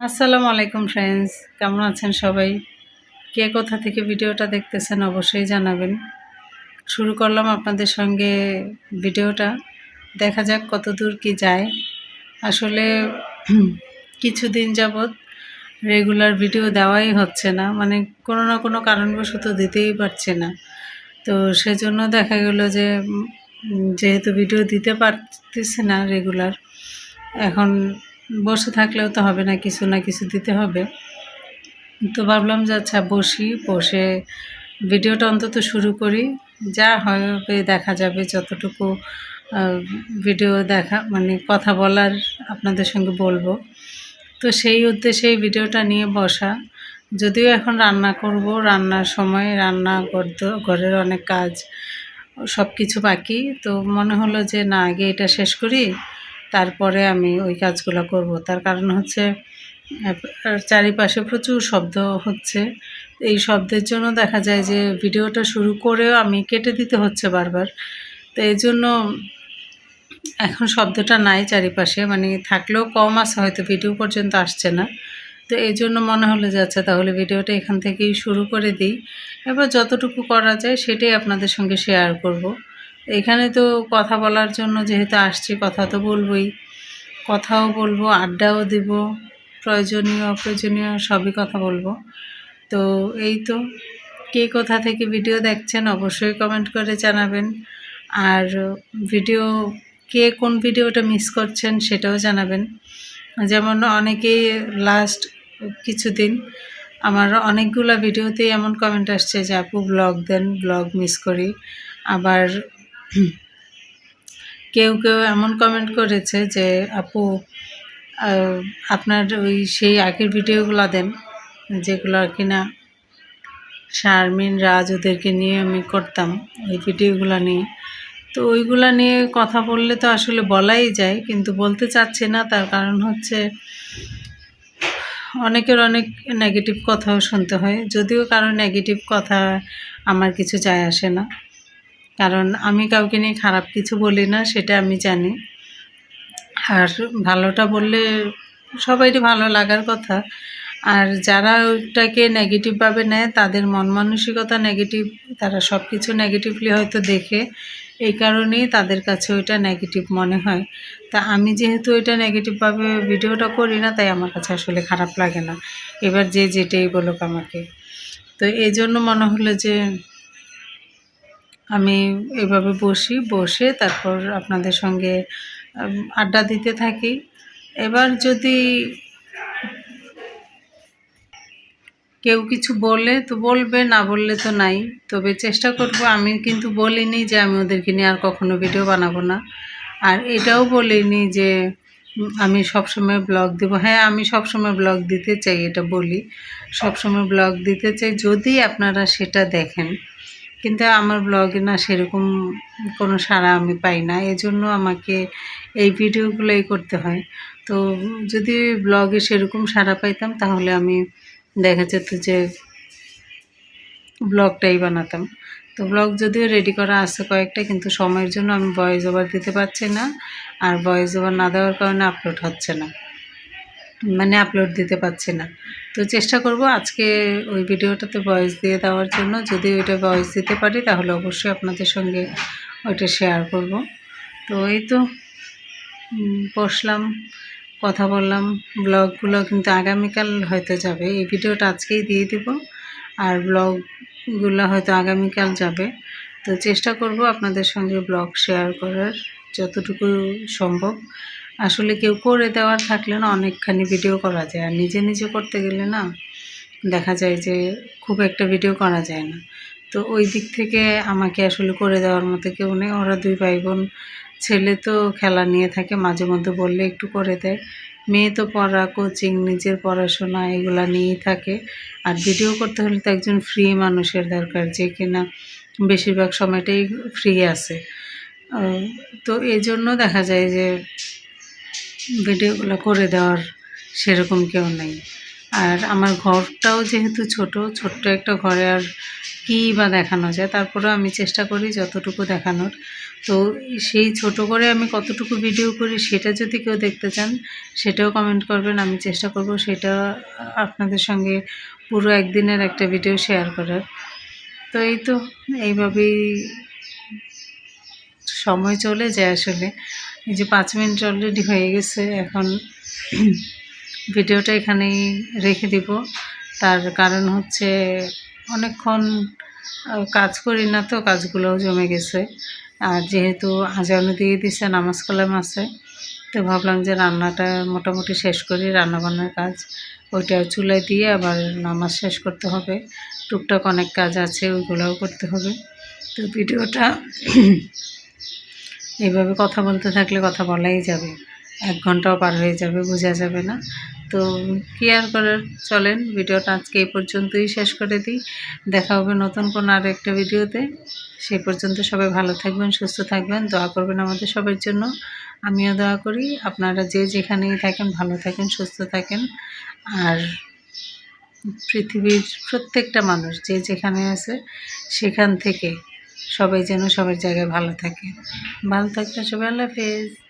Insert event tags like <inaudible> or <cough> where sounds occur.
আসসালামু আলাইকুম ফ্রেন্ডস কেমন আছেন সবাই? কে কোথা থেকে ভিডিওটা দেখতেছেন অবশ্যই জানাবেন। শুরু করলাম আপনাদের সঙ্গে ভিডিওটা। দেখা যাক কত দূর কি যায়। আসলে <clears throat> কিছুদিন যাবৎ রেগুলার ভিডিও দেওয়াই হচ্ছে না। মানে কোনো না কোনো কারণবশত দিতেই পারছে না। তো সেজন্য দেখা গেল যে যেহেতু ভিডিও দিতে পারতেছে না রেগুলার এখন বসে থাকলেও তো হবে না, কিছু না কিছু দিতে হবে। তো ভাবলাম যে আচ্ছা বসি, বসে ভিডিওটা অন্তত শুরু করি। যা হবে, দেখা যাবে যতটুকু ভিডিও দেখা মানে কথা বলার আপনাদের সঙ্গে বলব। তো সেই উদ্দেশ্যে ভিডিওটা নিয়ে বসা। যদিও এখন রান্না করব, রান্নার সময় রান্না ঘরের অনেক কাজ সব কিছু বাকি। তো মনে হলো যে না, আগে এটা শেষ করি। তারপরে আমি ওই কাজগুলো করব। তার কারণ হচ্ছে চারিপাশে প্রচুর শব্দ হচ্ছে। এই শব্দের জন্য দেখা যায় যে ভিডিওটা শুরু করেও আমি কেটে দিতে হচ্ছে বারবার। তো এই জন্য এখন শব্দটা নাই চারিপাশে মানে থাকলেও কম আছে, হয়তো ভিডিও পর্যন্ত আসছে না। তো এই জন্য মনে হলো যে আচ্ছা তাহলে ভিডিওটা এখান থেকেই শুরু করে দিই। এবার যতটুকু করা যায় সেটাই আপনাদের সঙ্গে শেয়ার করব। এখানে তো কথা বলার জন্য যেহেতু আসছি, কথা তো বলবোই। কথাও বলব, আড্ডাও দিব, প্রয়োজনীয়, অপ্রয়োজনীয় সবই কথা বলব। তো এই তো। কে কোথা থেকে ভিডিও দেখছেন অবশ্যই কমেন্ট করে জানাবেন। আর ভিডিও, কে কোন ভিডিওটা মিস করছেন সেটাও জানাবেন। যেমন অনেকেই লাস্ট কিছুদিন আমার অনেকগুলো ভিডিওতেই এমন কমেন্ট আসছে যে, আপু ব্লগ দেন ব্লগ মিস করি। আবার কেউ কেউ এমন কমেন্ট করেছে যে, আপু আপনার ওই সেই আগের ভিডিওগুলো দেন, যেগুলো আর কি না, শারমিন, রাজ ওদেরকে নিয়ে আমি করতাম ওই ভিডিওগুলো নিয়ে। তো ওইগুলা নিয়ে কথা বললে তো আসলে বলাই যায়, কিন্তু বলতে চাচ্ছি না। তার কারণ হচ্ছে, অনেকের অনেক নেগেটিভ কথাও শুনতে হয়। যদিও কারও নেগেটিভ কথা আমার কিছু যায় আসে না। কারণ আমি কাউকে নিয়ে খারাপ কিছু বলি না, সেটা আমি জানি। আর ভালোটা বললে সবাইরই ভালো লাগার কথা। আর যারা ওইটাকে নেগেটিভভাবে নেয়, তাদের মন মানসিকতা নেগেটিভ তারা সব কিছু নেগেটিভলি হয়তো দেখে। এই কারণেই তাদের কাছে ওইটা নেগেটিভ মনে হয়। তা আমি যেহেতু ওইটা নেগেটিভভাবে ভিডিওটা করি না, তাই আমার কাছে আসলে খারাপ লাগে না। এবার যে যেটাই বলুক আমাকে। তো এই জন্য মনে হলো যে আমি এভাবে বসি, বসে তারপর আপনাদের সঙ্গে আড্ডা দিতে থাকি। এবার যদি কেউ কিছু বলে তো বলবে, না বললে তো নাই। তবে চেষ্টা করব, আমি কিন্তু বলিনি যে আমি ওদেরকে নিয়ে আর কখনো ভিডিও বানাবো না। আর এটাও বলিনি যে আমি সবসময় ব্লগ দেব। হ্যাঁ আমি সবসময় ব্লগ দিতে চাই, এটা বলি। সবসময় ব্লগ দিতে চাই, যদি আপনারা সেটা দেখেন। কিন্তু আমার ব্লগে না সেরকম কোনো সাড়া আমি পাই না। এজন্য আমাকে এই ভিডিওগুলোই করতে হয়। তো যদি ব্লগে সেরকম সাড়া পাইতাম তাহলে আমি দেখা যেত যে ব্লগটাই বানাতাম। তো ব্লগ যদিও রেডি করা আছে কয়েকটা কিন্তু সময়ের জন্য আমি ভয়েস ওভার দিতে পারছি না আর ভয়েস ওভার না দেওয়ার কারণে আপলোড হচ্ছে না। মানে আপলোড দিতে পারছি না। তো চেষ্টা করব আজকে ওই ভিডিওটাতে ভয়েস দিয়ে দেওয়ার জন্য। যদি ওইটা ভয়েস দিতে পারি, তাহলে অবশ্যই আপনাদের সঙ্গে ওইটা শেয়ার করব। তো এই তো বসলাম, কথা বললাম। ব্লগগুলো কিন্তু আগামীকাল হয়তো যাবে। এই ভিডিওটা আজকেই দিয়ে দিব। আর ব্লগগুলো হয়তো আগামীকাল যাবে। তো চেষ্টা করব আপনাদের সঙ্গে ব্লগ শেয়ার করার, যতটুকু সম্ভব। আসলে কেউ করে দেওয়ার থাকলে না অনেকখানি ভিডিও করা যায়। আর নিজে নিজে করতে গেলে না দেখা যায় যে খুব একটা ভিডিও করা যায় না। তো ওই দিক থেকে আমাকে আসলে করে দেওয়ার মতো কেউ নেই। ওরা দুই ভাই বোন ছেলে তো খেলা নিয়ে থাকে, মাঝে মধ্যে বললে একটু করে দেয়। মেয়ে তো পড়া কোচিং নিজের পড়াশোনা এগুলা নিয়েই থাকে। আর ভিডিও করতে হলে তো একজন ফ্রি মানুষের দরকার, যে কিনা বেশিরভাগ সময়টাই ফ্রি আছে। তো এই জন্য দেখা যায় যে ভিডিওগুলো করে দেওয়ার সেরকম কেউ নেই। আর আমার ঘরটাও যেহেতু ছোট, ছোট্ট একটা ঘরে আর কী বা দেখানো যায়, তারপরেও আমি চেষ্টা করি যতটুকু দেখানোর। তো সেই ছোট করে আমি কতটুকু ভিডিও করি সেটা যদি কেউ দেখতে চান, সেটাও কমেন্ট করবেন, আমি চেষ্টা করব সেটা আপনাদের সঙ্গে পুরো একদিনের একটা ভিডিও শেয়ার করার। তো এই তো, এইভাবেই সময় চলে যায় আসলে। এই যে পাঁচ মিনিট অলরেডি হয়ে গেছে, এখন ভিডিওটা এখানেই রেখে দিব। তার কারণ হচ্ছে অনেকক্ষণ কাজ করি না তো, কাজগুলোও জমে গেছে। আর যেহেতু আজানও দিয়ে দিছে, নামাজ কালাম আছে, তো ভাবলাম যে রান্নাটা মোটামুটি শেষ করি, রান্নাবান্নার কাজ। ওইটা চুলায় দিয়ে আবার নামাজ শেষ করতে হবে। টুকটাক অনেক কাজ আছে, ওইগুলোও করতে হবে। তো ভিডিওটা এইভাবে কথা বলতে থাকলে কথা বলাই যাবে। এক ঘন্টাও পার হয়ে যাবে, বোঝা যাবে না। তো কি আর করার চলেন, ভিডিওটা আজকে এই পর্যন্তই শেষ করে দিই। দেখা হবে নতুন কোনো আর একটা ভিডিওতে। সেই পর্যন্ত সবাই ভালো থাকবেন, সুস্থ থাকবেন, দোয়া করবেন আমাদের সবার জন্য। আমিও দোয়া করি, আপনারা যে যেখানেই থাকেন, ভালো থাকেন, সুস্থ থাকেন। আর পৃথিবীর প্রত্যেকটা মানুষ যে যেখানে আছে, সেখান থেকে সবাই যেন সবার জায়গায় ভালো থাকে। ভালো থাকতে সবাই আল্লাহ হাফেজ।